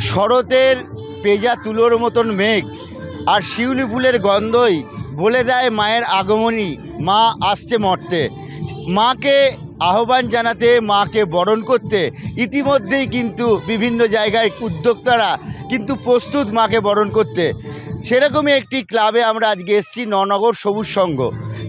শরতের পেজা তুলোর মতন মেঘ, আর শিউলি ফুলের গন্ধই বলে দেয় মায়ের আগমনী, মা আসছে মর্তে। মাকে আহ্বান জানাতে, মাকে বরণ করতে, ইতিমধ্যেই কিন্তু বিভিন্ন জায়গায় উদ্যোক্তারা কিন্তু প্রস্তুত মাকে বরণ করতে। সেরকমই একটি ক্লাবে আমরা আজকে এসেছি, ননগর সবুজ সংঘ।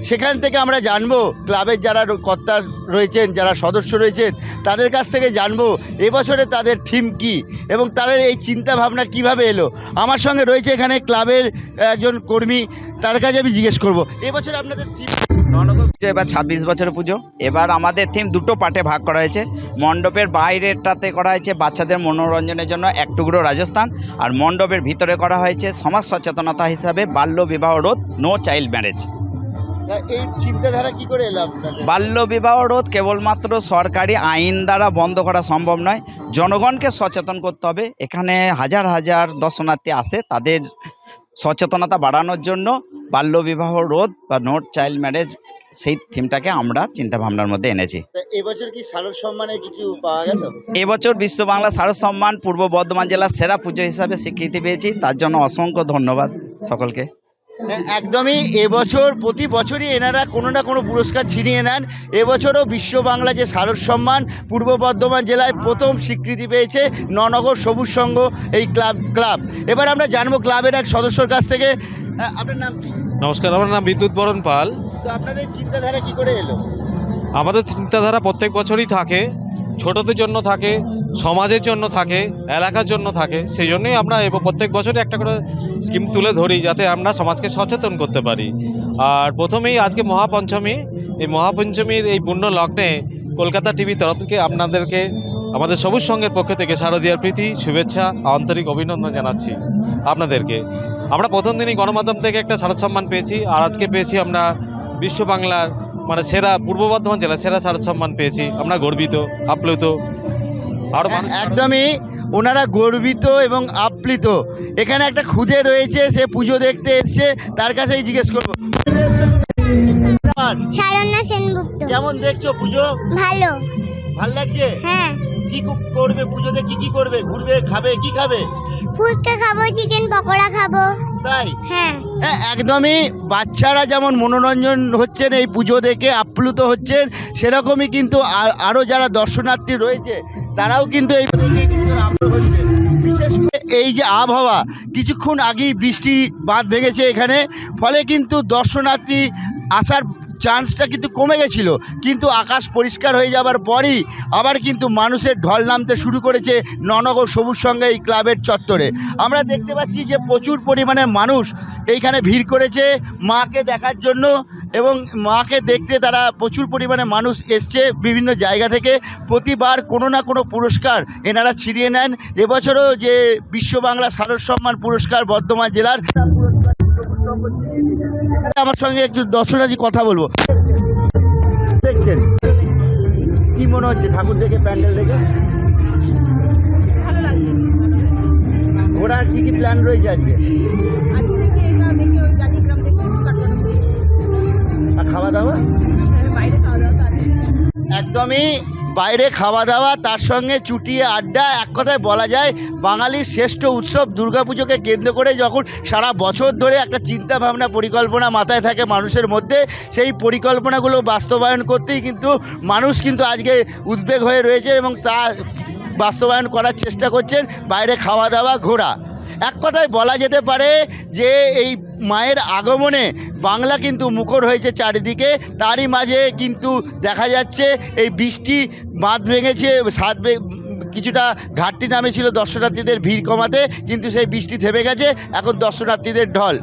সেখান থেকে আমরা জানব, ক্লাবের যারা কর্তা রয়েছেন, যারা সদস্য রয়েছেন, তাদের কাছ থেকে জানব এবছরে তাদের থিম কি এবং তাদের এই চিন্তা ভাবনা কীভাবে এলো। আমার সঙ্গে রয়েছে এখানে ক্লাবের একজন কর্মী, তার কাছে আমি জিজ্ঞেস করব। এবছর আপনাদের থিম ননগর পুজো এবার ছাব্বিশ বছর পুজো। এবার আমাদের থিম দুটো পার্টে ভাগ করা হয়েছে। মণ্ডপের বাইরেটাতে করা হয়েছে বাচ্চাদের মনোরঞ্জনের জন্য এক টুকরো রাজস্থান আর মণ্ডপের ভিতরে করা হয়েছে সমাজ সচেতনতা হিসাবে বাল্য বিবাহ রোধ নো চাইল্ড ম্যারেজ এই চিন্তাধারা কি করে বাল্য বিবাহ রোধ কেবলমাত্র সরকারি আইন দ্বারা বন্ধ করা সম্ভব নয় জনগণকে সচেতন করতে হবে। এখানে হাজার হাজার দর্শনার্থী আসে তাদের সচেতনতা বাড়ানোর জন্য বাল্য বিবাহ রোধ বা নোট চাইল্ড ম্যারেজ সেই থিমটাকে আমরা চিন্তা ভাবনার মধ্যে এনেছি। এবছর কি শারদ সম্মানের কিছু পাওয়া গেল? এবছর বিশ্ব বাংলা শারদ সম্মান পূর্ব বর্ধমান জেলার সেরা পুজো হিসাবে স্বীকৃতি পেয়েছি তার জন্য অসংখ্য ধন্যবাদ সকলকে। হ্যাঁ, একদমই এবছর প্রতি বছরই এনারা কোনো না কোনো পুরস্কার ছিনিয়ে নেন। এবছরও বিশ্ব বাংলা যে শারদ সম্মান পূর্ব বর্ধমান জেলায় প্রথম স্বীকৃতি পেয়েছে ননগর সবুজ সংঘ এই ক্লাব ক্লাব। এবার আমরা জানব ক্লাবের এক সদস্যর কাছ থেকে। আহ, আপনার নাম কি? নমস্কার আমার নাম বিদ্যুৎ বরণ পাল। তো আপনাদের চিন্তাধারা কি করে এলো? আমাদের চিন্তাধারা প্রত্যেক বছরই থাকে ছোটদের জন্য থাকে সমাজের জন্য থাকে এলাকার জন্য থাকে। সেই জন্যই আমরা এব- প্রত্যেক বছরই একটা করে স্কিম তুলে ধরি যাতে আমরা সমাজকে সচেতন করতে পারি। আর প্রথমেই আজকে মহাপঞ্চমী। এই মহাপঞ্চমীর এই পূর্ণ লগ্নে কলকাতা টিভি তরফ থেকে আপনাদেরকে আমাদের সবুজ সঙ্গের পক্ষ থেকে শারদীয়ার প্রীতি শুভেচ্ছা আন্তরিক অভিনন্দন জানাচ্ছি আপনাদেরকে। আমরা প্রথম দিনই গণমাধ্যম থেকে একটা শারদ সম্মান পেয়েছি আর আজকে পেয়েছি আমরা বিশ্ব বাংলার মানে সেরা পূর্ব বর্ধমান জেলা সেরা শারদ সম্মান পেয়েছি। আমরা গর্বিত আপ্লুত। আরও মানুষ একদমই ওনারা গর্বিত এবং আপ্লিত। এখানে একটা খুদে রয়েছে সে পুজো দেখতে এসছে তার কাছেই জিজ্ঞেস করব। কেমন দেখছ পুজো? ভালো। ভালো লাগছে? হ্যাঁ। কি করবে? পুজোতে কি কি করবে? ঘুরবে খাবে কি খাবে? ফুচকা খাব চিকেন পকোড়া খাব। তাই? হ্যাঁ। হ্যাঁ একদমই বাচ্চারা যেমন মনোরঞ্জন হচ্ছেন এই পুজো দেখে আপ্লুত হচ্ছেন সেরকমই কিন্তু আরও যারা দর্শনার্থী রয়েছে তারাও কিন্তু এই বিশেষ করে এই যে আবহাওয়া কিছুক্ষণ আগেই বৃষ্টি বাঁধ ভেঙেছে এখানে ফলে কিন্তু দর্শনার্থী আসার চান্সটা কিন্তু কমে গেছিল। কিন্তু আকাশ পরিষ্কার হয়ে যাবার পরই আবার কিন্তু মানুষের ঢল নামতে শুরু করেছে ননগর সবুজ সঙ্গে এই ক্লাবের চত্বরে। আমরা দেখতে পাচ্ছি যে প্রচুর পরিমাণে মানুষ এইখানে ভিড় করেছে মাকে দেখার জন্য এবং মাকে দেখতে তারা প্রচুর পরিমাণে মানুষ এসছে বিভিন্ন জায়গা থেকে। প্রতিবার কোনো না কোনো পুরস্কার এনারা ছিনিয়ে নেন। এবছরও যে বিশ্ব বাংলা শারদ সম্মান পুরস্কার বর্ধমান জেলার আমার সঙ্গে একটু দর্শনার্থী কথা বলব। দেখছেন? কি মনে হচ্ছে ঠাকুর দেখে প্যান্ডেল দেখে? ঘোরার কি কি প্ল্যান রয়েছে আজকে? খাওয়া দাওয়া? একদমই বাইরে খাওয়া দাওয়া, তার সঙ্গে চুটিয়ে আড্ডা, এক কথায় বলা যায় বাঙালির শ্রেষ্ঠ উৎসব দুর্গাপুজোকে কেন্দ্র করে যখন সারা বছর ধরে একটা চিন্তা ভাবনা পরিকল্পনা মাথায় থাকে মানুষের মধ্যে, সেই পরিকল্পনাগুলো বাস্তবায়ন করতেই কিন্তু মানুষ কিন্তু আজকে উদ্বেগ হয়ে রয়েছে এবং তা বাস্তবায়ন করার চেষ্টা করছেন বাইরে খাওয়া দাওয়া, ঘোরা। এক কথায় বলা যেতে পারে যে এই মায়ের আগমনে বাংলা কিন্তু মুখর হয়েছে চারিদিকে। তারই মাঝে কিন্তু দেখা যাচ্ছে এই বৃষ্টি বাঁধ ভেঙেছে, সাত কিছুটা ঘাটতি নামেছিল দর্শনার্থীদের ভিড় কমাতে, কিন্তু সেই বৃষ্টি থেমে গেছে। এখন দর্শনার্থীদের ঢল।